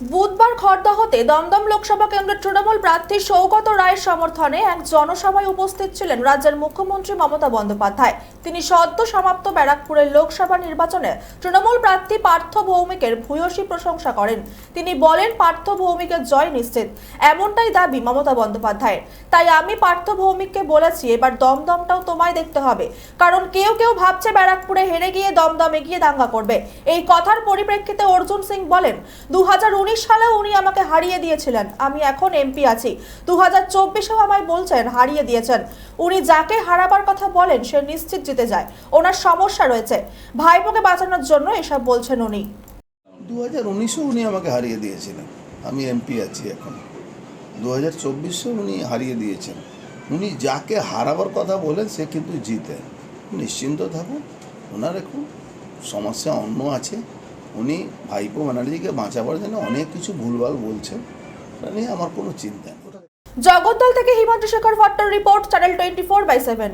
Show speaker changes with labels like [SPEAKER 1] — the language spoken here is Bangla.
[SPEAKER 1] বুধবার খড়দহতে দমদম লোকসভা কেন্দ্রের তৃণমূল প্রার্থী সৌগত রায়ের সমর্থনে এক জনসভায় উপস্থিত ছিলেন রাজ্যের মুখ্যমন্ত্রী মমতা বন্দ্যোপাধ্যায়। তিনি সদ্য সমাপ্ত ব্যারাকপুরের লোকসভা নির্বাচনে তৃণমূল প্রার্থী পার্থ ভৌমিকের ভূয়সী প্রশংসা করেন। তিনি বলেন, পার্থ ভৌমিকের জয় নিশ্চিত। এমনটাই দাবি মমতা বন্দ্যোপাধ্যায়ের। তাই আমি পার্থ ভৌমিককে বলেছি, এবার দমদমটাও তোমায় দেখতে হবে। কারণ কেউ কেউ ভাবছে ব্যারাকপুরে হেরে গিয়ে দমদমে গিয়ে দাঙ্গা করবে। এই কথার পরিপ্রেক্ষিতে অর্জুন সিং বলেন দু হাজার সালেও উনি আমাকে হারিয়ে দিয়েছিলেন। আমি এখন এমপি আছি। দু হাজার চব্বিশেও আমায় বলছেন, হারিয়ে দিয়েছেন। উনি যাকে হারাবার কথা বলেন, সে নিশ্চিত জিতে যায়। ওনার সমস্যা রয়েছে। ভাইপোকে বাঁচানোর জন্য এসব বলছেন উনি।
[SPEAKER 2] দু হাজার উনিশেও উনি আমাকে হারিয়ে দিয়েছিলেন। আমি এমপি আছি এখন। দু হাজার চব্বিশেও উনি হারিয়ে দিয়েছেন। উনি যাকে হারাবার কথা বলেন, সে কিন্তু জিতে। নিশ্চিন্ত থাকুন। ওনার এখন সমস্যা অন্য আছে। উনি ভাইপো ব্যানার্জিকে বাঁচাবার জন্য অনেক কিছু ভুলভাল বলছেন ওটা নিয়ে আমার কোনো চিন্তা
[SPEAKER 1] জগদ্দল থেকে Himanta Shekhar ভট্টর report channel twenty four by seven